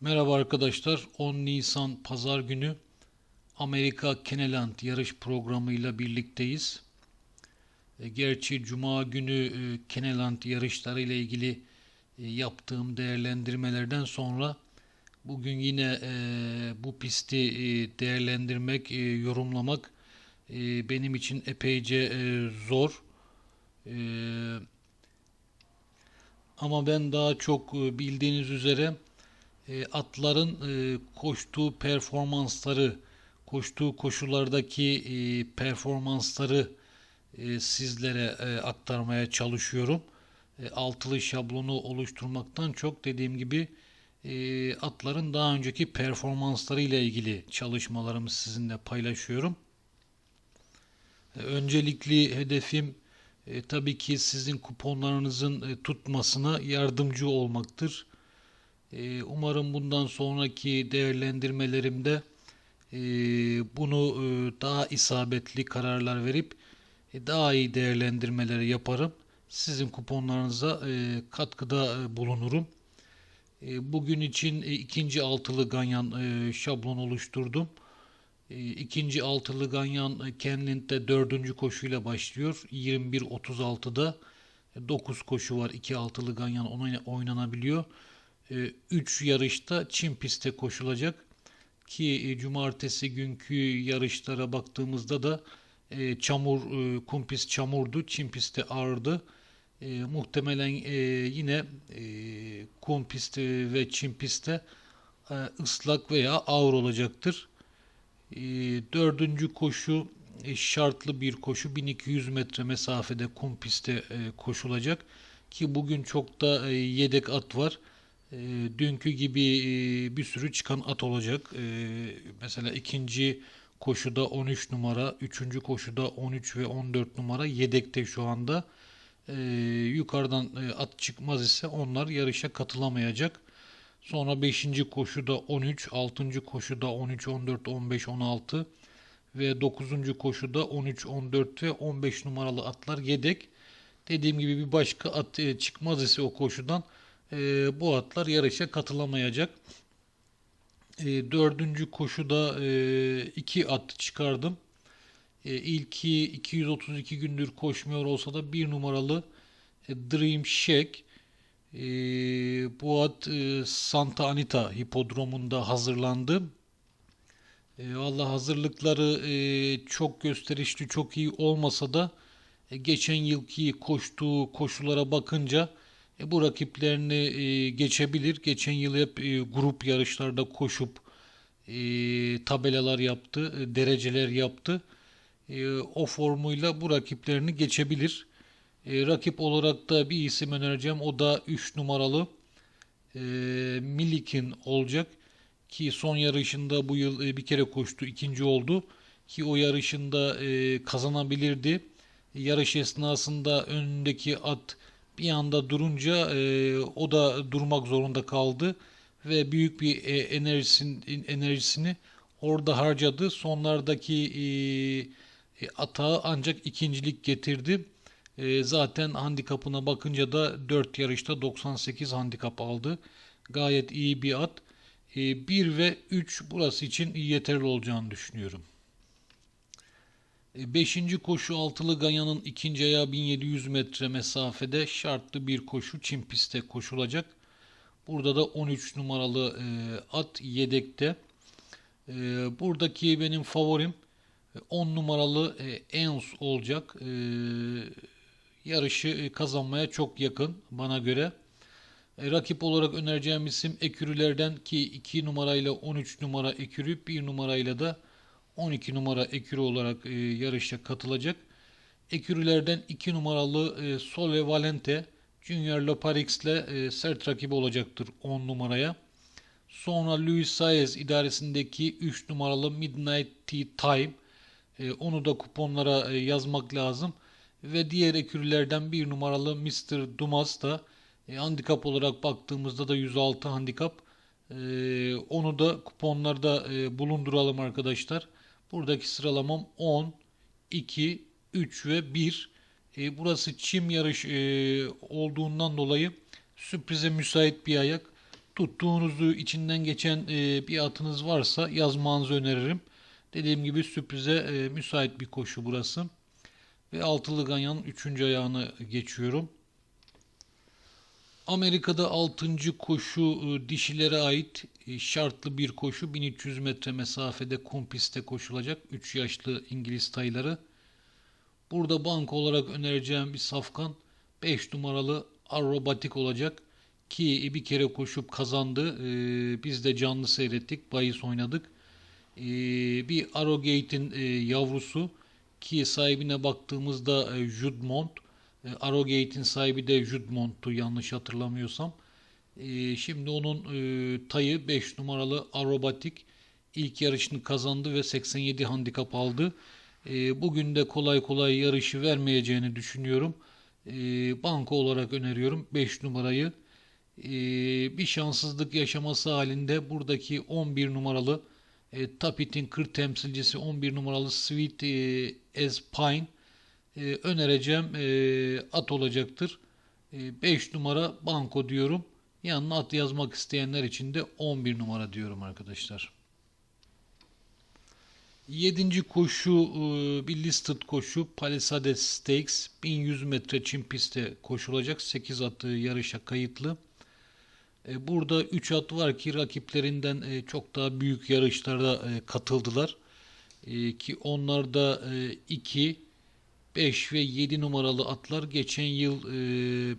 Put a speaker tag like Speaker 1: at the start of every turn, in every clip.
Speaker 1: Merhaba arkadaşlar. 10 Nisan Pazar günü Amerika Keneland yarış programıyla birlikteyiz. E, Gerçi Cuma günü e, Keneland yarışları ile ilgili e, yaptığım değerlendirmelerden sonra bugün yine bu pisti değerlendirmek, yorumlamak benim için epeyce zor. Ama ben daha çok bildiğiniz üzere e, atların e, koştuğu performansları, koştuğu koşulardaki e, performansları sizlere aktarmaya çalışıyorum. Altılı şablonu oluşturmaktan çok dediğim gibi atların daha önceki performansları ile ilgili çalışmalarımı sizinle paylaşıyorum. Öncelikli hedefim tabii ki sizin kuponlarınızın tutmasına yardımcı olmaktır. E, umarım bundan sonraki değerlendirmelerimde e, bunu e, daha isabetli kararlar verip e, daha iyi değerlendirmeleri yaparım. Sizin kuponlarınıza katkıda bulunurum. Bugün için ikinci altılı ganyan şablon oluşturdum. İkinci altılı ganyan e, Kenlind'de dördüncü koşuyla başlıyor. 21.36'da 9 koşu var. 2 altılı ganyan oyna- oynanabiliyor. 3 yarışta Çin pistte koşulacak ki e, cumartesi günkü yarışlara baktığımızda da e, çamur e, kum pist çamurdu Çin pistte ağırdı. E, muhtemelen e, yine e, kum pisti ve Çin pistte e, ıslak veya ağır olacaktır. E, dördüncü koşu e, şartlı bir koşu 1200 metre mesafede kum pistte e, koşulacak ki bugün çok da e, yedek at var e, dünkü gibi e, bir sürü çıkan at olacak. E, mesela ikinci koşuda 13 numara, üçüncü koşuda 13 ve 14 numara yedekte şu anda. E, yukarıdan e, at çıkmaz ise onlar yarışa katılamayacak. Sonra 5. koşuda 13, 6. koşuda 13, 14, 15, 16 ve 9. koşuda 13, 14 ve 15 numaralı atlar yedek. Dediğim gibi bir başka at e, çıkmaz ise o koşudan e, bu atlar yarışa katılamayacak. E, dördüncü koşuda e, iki at çıkardım. E, ilki 232 gündür koşmuyor olsa da bir numaralı e, Dream Shack. E, bu at e, Santa Anita hipodromunda hazırlandı. E, Valla hazırlıkları e, çok gösterişli, çok iyi olmasa da e, geçen yılki koştuğu koşulara bakınca e, bu rakiplerini e, geçebilir. Geçen yıl hep e, grup yarışlarda koşup e, tabelalar yaptı, e, dereceler yaptı. E, o formuyla bu rakiplerini geçebilir. E, rakip olarak da bir isim önereceğim. O da 3 numaralı e, Milikin olacak. Ki son yarışında bu yıl e, bir kere koştu. ikinci oldu. Ki o yarışında e, kazanabilirdi. Yarış esnasında önündeki at bir anda durunca e, o da durmak zorunda kaldı ve büyük bir e, enerjisini, enerjisini orada harcadı. Sonlardaki e, e, atağı ancak ikincilik getirdi. E, zaten handikapına bakınca da 4 yarışta 98 handikap aldı. Gayet iyi bir at. E, 1 ve 3 burası için yeterli olacağını düşünüyorum. E, Beşinci koşu altılı Ganyan'ın ikinci ayağı 1700 metre mesafede şartlı bir koşu Çin pistte koşulacak. Burada da 13 numaralı e, at yedekte. E, buradaki benim favorim e, 10 numaralı e, Eons olacak. Yarışı kazanmaya çok yakın bana göre. Rakip olarak önereceğim isim ekürülerden ki 2 numarayla 13 numara ekürü 1 numarayla da 12 numara ekürü olarak e, yarışa katılacak. Ekürülerden 2 numaralı e, Sole Valente Junior Loparix ile e, sert rakibi olacaktır 10 numaraya. Sonra Luis Saez idaresindeki 3 numaralı Midnight Tea Time. E, onu da kuponlara e, yazmak lazım. Ve diğer ekürülerden 1 numaralı Mr. Dumas da e, handikap olarak baktığımızda da 106 handikap. E, onu da kuponlarda e, bulunduralım arkadaşlar. Buradaki sıralamam 10, 2, 3 ve 1. E, burası çim yarış e, olduğundan dolayı sürprize müsait bir ayak. tuttuğunuzu içinden geçen e, bir atınız varsa yazmanızı öneririm. Dediğim gibi sürprize e, müsait bir koşu burası. Ve altılı ganyanın 3. ayağını geçiyorum. Amerika'da 6. koşu e, dişilere ait e, şartlı bir koşu. 1300 metre mesafede kum koşulacak. 3 yaşlı İngiliz tayları. Burada bank olarak önereceğim bir safkan 5 numaralı Aerobatik olacak. Ki bir kere koşup kazandı. E, biz de canlı seyrettik. Bayis oynadık. Bir Arrogate'in yavrusu ki sahibine baktığımızda Judmont e, Arrogate'in sahibi de Judmont'tu yanlış hatırlamıyorsam. E, şimdi onun e, tayı 5 numaralı Arobatik ilk yarışını kazandı ve 87 handikap aldı. E, bugün de kolay kolay yarışı vermeyeceğini düşünüyorum. E, banko olarak öneriyorum 5 numarayı. Bir şanssızlık yaşaması halinde buradaki 11 numaralı Tapit'in kır temsilcisi 11 numaralı Sweet as Pine e, önereceğim e, at olacaktır. 5 e, numara banko diyorum. Yanına at yazmak isteyenler için de 11 numara diyorum arkadaşlar. 7. koşu e, bir listed koşu Palisades Stakes 1100 metre çim pistte koşulacak 8 atı yarışa kayıtlı. E, burada 3 at var ki rakiplerinden e, çok daha büyük yarışlarda katıldılar. Ki onlarda 2 5 ve 7 numaralı atlar geçen yıl e,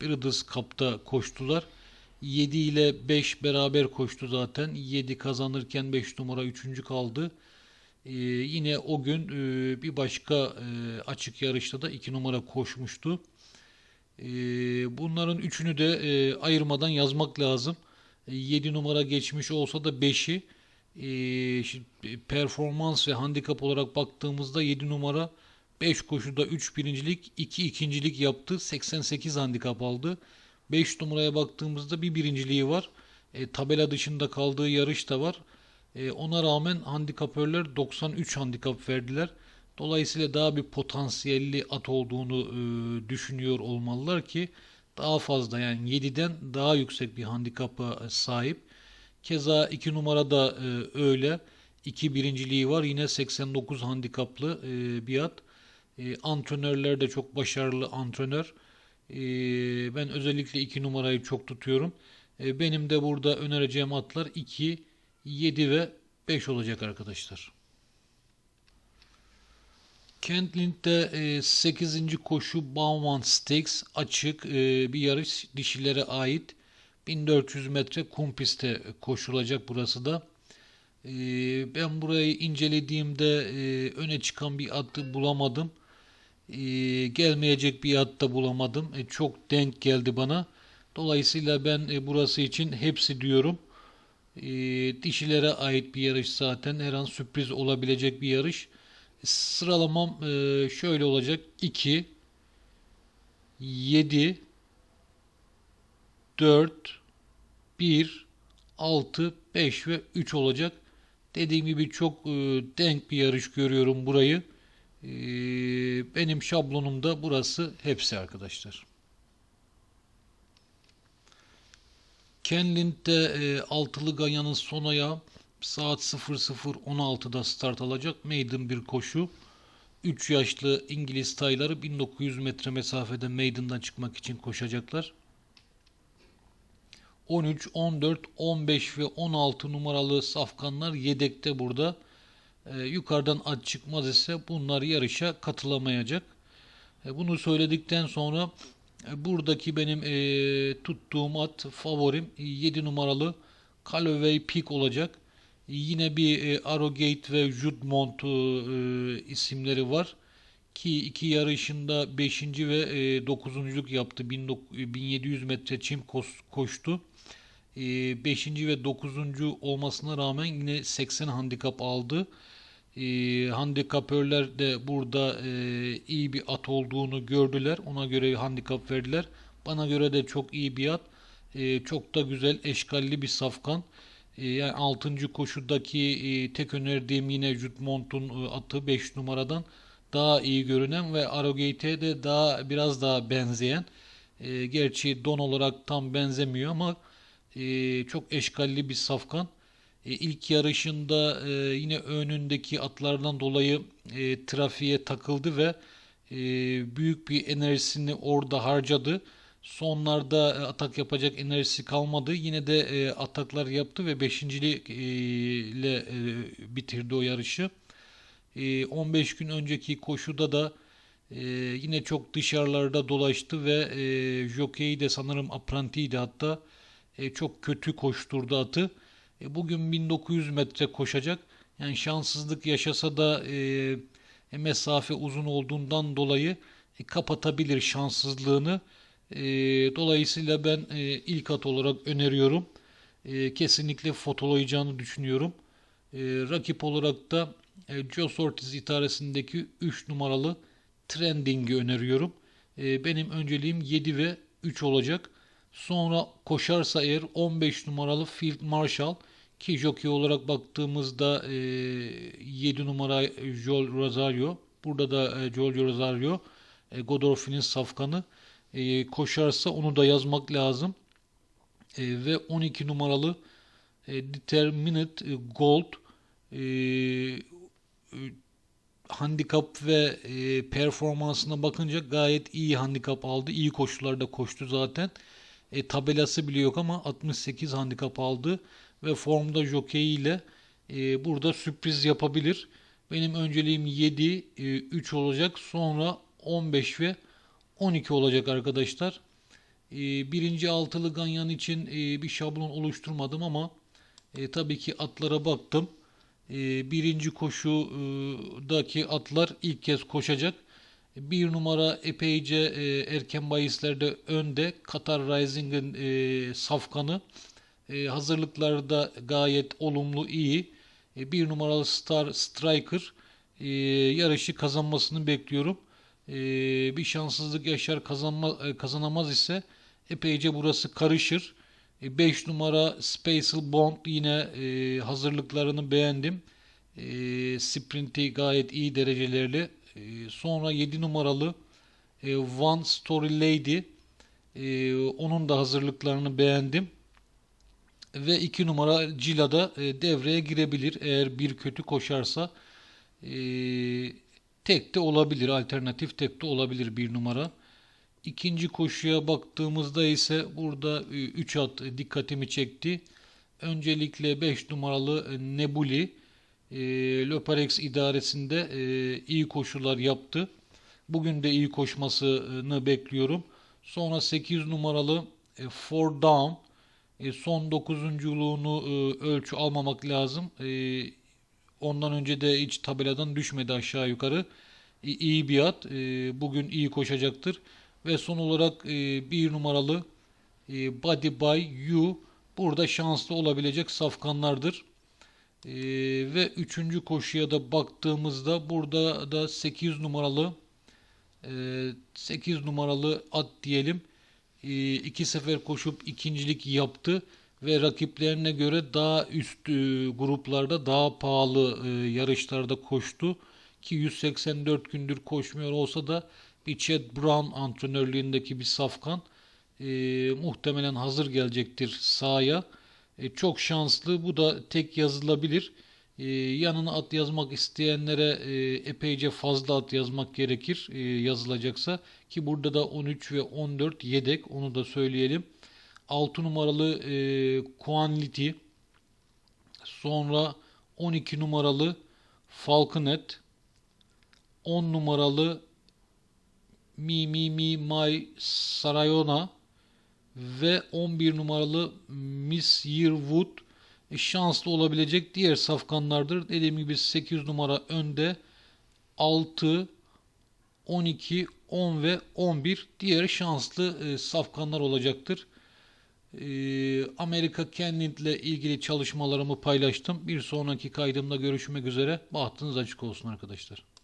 Speaker 1: Breeders Cup'ta koştular. 7 ile 5 beraber koştu zaten. 7 kazanırken 5 numara 3. kaldı. E, yine o gün e, bir başka e, açık yarışta da 2 numara koşmuştu. E, bunların üçünü de e, ayırmadan yazmak lazım. E, 7 numara geçmiş olsa da 5'i e, performans ve handikap olarak baktığımızda 7 numara 5 koşuda 3 birincilik, 2 ikincilik yaptı. 88 handikap aldı. 5 numaraya baktığımızda bir birinciliği var. E, tabela dışında kaldığı yarış da var. E, ona rağmen handikapörler 93 handikap verdiler. Dolayısıyla daha bir potansiyelli at olduğunu e, düşünüyor olmalılar ki daha fazla yani 7'den daha yüksek bir handikapa sahip. Keza 2 numarada e, öyle. 2 birinciliği var. Yine 89 handikaplı e, bir at. E, antrenörler de çok başarılı antrenör. E, ben özellikle 2 numarayı çok tutuyorum. E, benim de burada önereceğim atlar 2, 7 ve 5 olacak arkadaşlar. Kentlind'de e, 8. koşu Bauman Stakes açık e, bir yarış dişilere ait 1400 metre kum pistte koşulacak burası da. Ben burayı incelediğimde e, öne çıkan bir atı bulamadım e, gelmeyecek bir at da bulamadım. E, çok denk geldi bana. Dolayısıyla ben e, burası için hepsi diyorum. E, dişilere ait bir yarış zaten. Her an sürpriz olabilecek bir yarış. Sıralamam e, şöyle olacak. 2 7 4 1 6 5 ve 3 olacak. Dediğim gibi çok e, denk bir yarış görüyorum burayı. Ee, benim şablonumda burası hepsi arkadaşlar. Kenlind'de e, altılı ganyanın son ayağı saat 00.16'da start alacak. Maiden bir koşu. 3 yaşlı İngiliz tayları 1900 metre mesafede Maiden'dan çıkmak için koşacaklar. 13, 14, 15 ve 16 numaralı safkanlar yedekte burada e, yukarıdan at çıkmaz ise bunlar yarışa katılamayacak. E, bunu söyledikten sonra e, buradaki benim e, tuttuğum at favorim 7 numaralı Callaway Peak olacak. Yine bir e, Arrogate ve Judmont e, isimleri var. Ki iki yarışında 5. ve e, 9. yaptı. 1700 metre çim koştu. 5. ve 9. olmasına rağmen yine 80 handikap aldı e, handikapörler de burada e, iyi bir at olduğunu gördüler. Ona göre handikap verdiler. Bana göre de çok iyi bir at. E, çok da güzel eşkalli bir safkan. E, yani 6. koşudaki e, tek önerdiğim yine Jutmont'un e, atı 5 numaradan daha iyi görünen ve Arrogate'e de daha biraz daha benzeyen. E, gerçi don olarak tam benzemiyor ama E, çok eşkalli bir safkan. E, ilk yarışında e, yine önündeki atlardan dolayı e, trafiğe takıldı ve büyük bir enerjisini orada harcadı. Sonlarda atak yapacak enerjisi kalmadı. Yine de ataklar yaptı ve beşincilik e, ile bitirdi o yarışı. E, 15 gün önceki koşuda da yine çok dışarılarda dolaştı ve e, de sanırım aprantiydi hatta çok kötü koşturdu atı. E, bugün 1900 metre koşacak. Yani şanssızlık yaşasa da e, mesafe uzun olduğundan dolayı e, kapatabilir şanssızlığını. E, dolayısıyla ben e, ilk at olarak öneriyorum. E, kesinlikle fotolayacağını düşünüyorum. E, rakip olarak da e, Joe Ortiz itaresindeki 3 numaralı Trending'i öneriyorum. E, benim önceliğim 7 ve 3 olacak. Sonra koşarsa eğer 15 numaralı Field Marshall ki jockey olarak baktığımızda e, 7 numara Joel Rosario. Burada da e, Joel Rosario e, Godolphin'in safkanı. E, koşarsa onu da yazmak lazım. E, ve 12 numaralı e, Determinate Gold e, e, handikap ve e, performansına bakınca gayet iyi handikap aldı. İyi koşularda koştu zaten. E, tabelası bile yok ama 68 handikap aldı ve formda jockey ile e, burada sürpriz yapabilir. Benim önceliğim 7, e, 3 olacak. Sonra 15 ve 12 olacak arkadaşlar. E, birinci altılı ganyan için e, bir şablon oluşturmadım ama e, tabii ki atlara baktım. E, birinci koşudaki atlar ilk kez koşacak. Bir numara epeyce e, erken bahislerde önde. Katar Rising'in e, safkanı. E, hazırlıkları gayet olumlu iyi. E, bir numaralı Star Striker e, yarışı kazanmasını bekliyorum. E, bir şanssızlık yaşar kazanma, e, kazanamaz ise epeyce burası karışır. 5 e, numara Spatial Bond yine e, hazırlıklarını beğendim. E, sprinti gayet iyi derecelerle. E, sonra 7 numaralı e, One Story Lady e, onun da hazırlıklarını beğendim. Ve 2 numara Cila'da e, devreye girebilir. Eğer bir kötü koşarsa e, tek de olabilir. Alternatif tek de olabilir bir numara. İkinci koşuya baktığımızda ise burada 3 at dikkatimi çekti. Öncelikle 5 numaralı Nebuli e, Löparex idaresinde e, iyi koşular yaptı. Bugün de iyi koşmasını bekliyorum. Sonra 8 numaralı e, Four Down e, son dokuzunculuğunu e, ölçü almamak lazım. E, ondan önce de hiç tabeladan düşmedi aşağı yukarı. E, iyi bir at. E, bugün iyi koşacaktır. Ve son olarak e, bir numaralı e, Body by You burada şanslı olabilecek safkanlardır. E, ve üçüncü koşuya da baktığımızda burada da 8 numaralı e, 8 numaralı at diyelim. E, iki sefer koşup ikincilik yaptı ve rakiplerine göre daha üst e, gruplarda daha pahalı e, yarışlarda koştu ki 184 gündür koşmuyor olsa da bir Chad Brown antrenörlüğündeki bir safkan e, muhtemelen hazır gelecektir sahaya. E, çok şanslı. Bu da tek yazılabilir. E, yanına at yazmak isteyenlere e, epeyce fazla at yazmak gerekir yazılacaksa. Ki burada da 13 ve 14 yedek onu da söyleyelim. 6 numaralı e, sonra 12 numaralı Falconet 10 numaralı Mi Mi Mi Mai Sarayona ve 11 numaralı Miss Yearwood e, şanslı olabilecek diğer safkanlardır. Dediğim gibi 8 numara önde 6, 12, 10 ve 11 diğer şanslı e, safkanlar olacaktır. E, Amerika Kennet ile ilgili çalışmalarımı paylaştım. Bir sonraki kaydımda görüşmek üzere. Bahtınız açık olsun arkadaşlar.